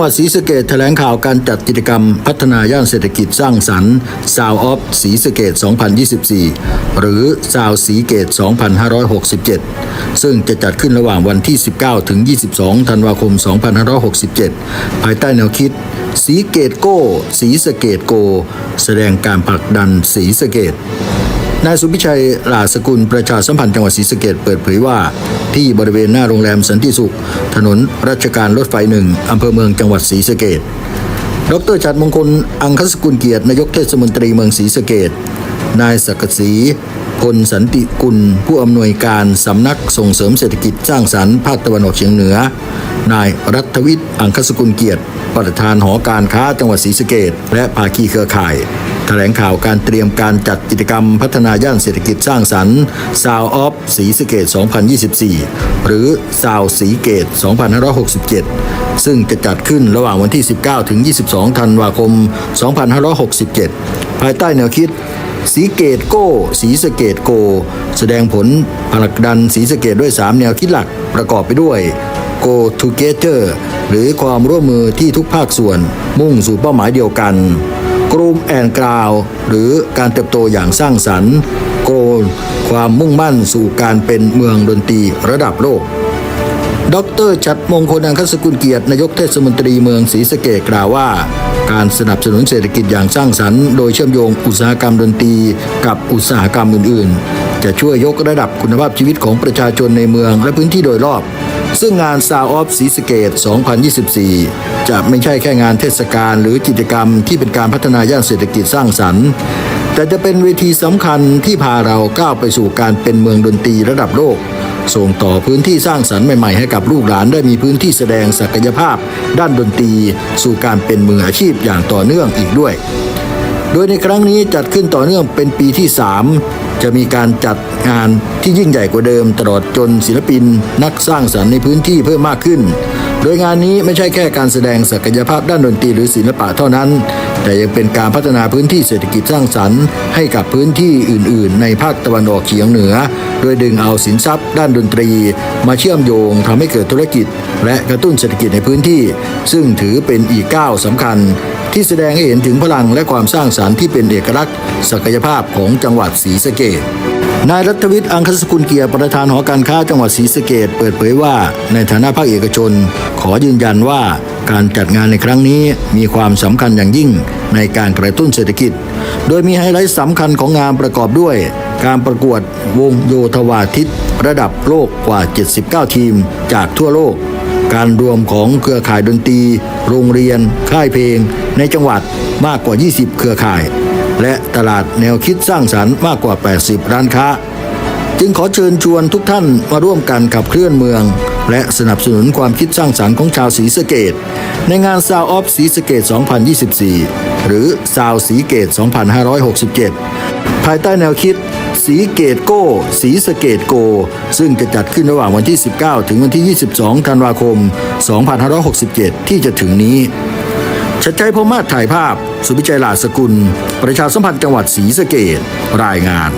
งหวัดศรีสะเกดแถลงข่าวการจัดกิจกรรม พัฒนาย่านเศรษฐกิจสร้างสรรค์ Sound of ศรีสะเกด2024 หรือ Sound ศรีเกต2567 ซึ่งจะจัดขึ้นระหว่างวันที่ 19 ถึง 22 ธันวาคม 2567 ภายใต้แนวคิดสีเกตโก้สีสะเกตโก แสดงการผลักดันสีสะเกตนายสุพิชัยหลาสกุลประชาสัมพันธ์จังหวัดศรีสะเกดเปิดเผยว่า ที่บริเวณหน้าโรงแรมสันติสุข ถนนรัชการรถไฟหนึ่งอำเภอเมืองจังหวัดศรีสะเกดดรจัดมงคล อังคสกุลเกียรตินายกเทศมนตรีเมืองศรีสะเกดนายศักดิ์ศรีพลสันติกุล ผู้อำนวยการสำนักส่งเสริมเศรษฐกิจสร้างสรรค์ภาคตะวันออกเฉียงเหนือ นายรัฐวิทย์ อังคสกุลเกียรติ ประธานหอการค้าจังหวัดศรีสะเกดและภาคีเครือข่าย ถลงข่าวการเตรียมการจัดกิจกรรมพัฒนาย่านเศรษฐกิจสร้างสรรค์ Sound of ศรีสเกด2024 หรือ Sound ศรีเกต 2567 ซึ่งจะจัดขึ้นระหว่างวันที่ 19 ถึง 22 ธันวาคม 2567 ภายใต้แนวคิดสีเกตโก้ สีสเกตโก แสดงผลผลักดันสีสเกตด้วย 3 แนวคิดหลักประกอบไปด้วย Go Together หรือความร่วมมือที่ทุกภาคส่วนมุ่งสู่เป้าหมายเดียวกัน กรูมแอนกราวหรือการเติบโตอย่างสร้างสรรค์ โกลความมุ่งมั่นสู่การเป็นเมืองดนตรีระดับโลก ดรชัดมงคลอังคสกุลเกียรตินายกเทศมนตรีเมืองศรีสะเกดกล่าวว่า การสนับสนุนเศรษฐกิจอย่างสร้างสรรค์โดยเชื่อมโยงอุตสาหกรรมดนตรีกับอุตสาหกรรมอื่น ๆ จะช่วยยกระดับคุณภาพชีวิตของประชาชนในเมืองและพื้นที่โดยรอบ ซึ่งงาน Sound of ศรีสเกด2024 จะไม่ใช่แค่งานเทศกาลหรือกิจกรรมที่เป็นการพัฒนาย่านเศรษฐกิจสร้างสรรค์ แต่จะเป็นเวทีสำคัญที่พาเราก้าวไปสู่การเป็นเมืองดนตรีระดับโลก ส่งต่อพื้นที่สร้างสรรค์ใหม่ ๆ ให้กับลูกหลานได้มีพื้นที่แสดงศักยภาพ ด้านดนตรี สู่การเป็นมืออาชีพอย่างต่อเนื่องอีกด้วย โดยในครั้งนี้จัดขึ้นต่อเนื่องเป็นปีที่ 3 จะมีการจัดงานที่ยิ่งใหญ่กว่าเดิม ตลอดจนศิลปิน นักสร้างสรรค์ในพื้นที่เพิ่มมากขึ้น โดยงานนี้ไม่ใช่แค่การแสดงศักยภาพด้านดนตรีหรือศิลปะเท่านั้น แต่ยังเป็นการพัฒนาพื้นที่เศรษฐกิจสร้างสรรค์ ให้กับพื้นที่อื่น ๆ ในภาคตะวันออกเฉียงเหนือ โดยดึงเอาสินทรัพย์ ด้านดนตรี มาเชื่อมโยงทำให้เกิดธุรกิจ และกระตุ้นเศรษฐกิจในพื้นที่ ซึ่งถือเป็นอีกก้าวสำคัญ ที่แสดงให้เห็นถึงพลังและความสร้างสารรค์ที่เป็นเอกลักษณ์ ศักยภาพของจังหวัดศรีสะเกษนายรัฐวิทย์อังคสกุลเกียรติประธานหอการค้าจังหวัดศรีสะเกษเปิดเผยว่า ในฐานะภาคเอกชน ขอยืนยันว่าการจัดงานในครั้งนี้มีความสำคัญอย่างยิ่งในการกระตุ้นเศรษฐกิจ โดยมีไฮไลท์สำคัญของงานประกอบด้วย การประกวดวงโยธวาทิต ระดับโลกกว่า 79 ทีมจากทั่วโลก การรวมของเครือข่ายดนตรี โรงเรียน ค่ายเพลง ในจังหวัดมากกว่า 20 เครือข่าย และตลาดแนวคิดสร้างสรรค์มากกว่า 80 ร้านค้า จึงขอเชิญชวนทุกท่านมาร่วมกันขับเคลื่อนเมือง และสนับสนุนความคิดสร้างสรรค์ของชาวศรีสะเกดในงาน Sound of ศรีสะเกด2024 หรือ Sound ศรีเกต2567ายใต้แนวคิด สีเกตโก้ สีสะเกตโก ซึ่งจะจัดขึ้นระหว่างวันที่ 19 ถึงวันที่ 22 ธันวาคม 2567 ที่จะถึงนี้ชัดใจพมาศถ่ายภาพ สุวิจัยหลาสกุล ประชาสัมพันธ์จังหวัดศรีสะเกดรายงาน